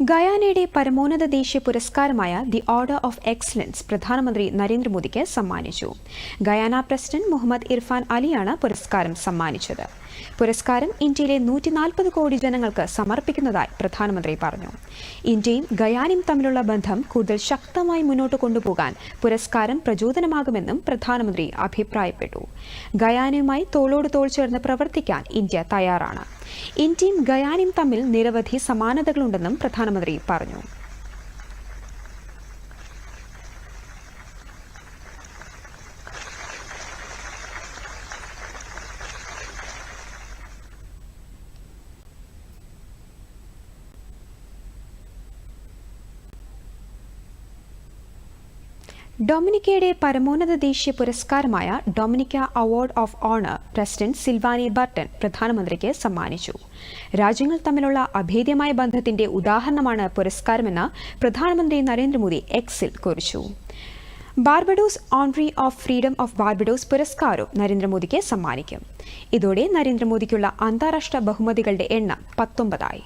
ഗയാനയുടെ പരമോന്നത ദേശീയ പുരസ്കാരമായ ദി ഓർഡർ ഓഫ് എക്സലൻസ് പ്രധാനമന്ത്രി നരേന്ദ്രമോദിക്ക് സമ്മാനിച്ചു. ഗയാന പ്രസിഡന്റ് മുഹമ്മദ് ഇർഫാൻ അലിയാണ് പുരസ്കാരം സമ്മാനിച്ചത്. പുരസ്കാരം ഇന്ത്യയിലെ നൂറ്റി നാൽപ്പത് കോടി ജനങ്ങൾക്ക് സമർപ്പിക്കുന്നതായി പ്രധാനമന്ത്രി പറഞ്ഞു. ഇന്ത്യയും ഗയാനയും തമ്മിലുള്ള ബന്ധം കൂടുതൽ ശക്തമായി മുന്നോട്ട് കൊണ്ടുപോകാൻ പുരസ്കാരം പ്രചോദനമാകുമെന്നും പ്രധാനമന്ത്രി അഭിപ്രായപ്പെട്ടു. ഗയാനയുമായി തോളോട് തോൾ ചേർന്ന് പ്രവർത്തിക്കാൻ ഇന്ത്യ തയ്യാറാണ്. ഇന്ത്യയും ഗയാനയും തമ്മിൽ നിരവധി സമാനതകളുണ്ടെന്നും പ്രധാനമന്ത്രി പറഞ്ഞു ഡൊമിനിക്കയുടെ പരമോന്നത ദേശീയ പുരസ്കാരമായ Dominica award of honour president Sylvanie Burton പ്രധാനമന്ത്രിക്ക് സമ്മാനിച്ചു. രാജ്യങ്ങൾ തമ്മിലുള്ള അഭേദ്യമായ ബന്ധത്തിന്റെ ഉദാഹരണമാണ് പുരസ്കാരമെന്ന് പ്രധാനമന്ത്രി നരേന്ദ്രമോദി എക്സിൽ കുറിച്ചു. Barbados honorary of freedom of Barbados പുരസ്കാരവും നരേന്ദ്രമോദിക്ക് സമ്മാനിക്കും. ഇതോടെ നരേന്ദ്രമോദിക്കുള്ള അന്താരാഷ്ട്ര ബഹുമതികളുടെ എണ്ണം പത്തൊമ്പതായി.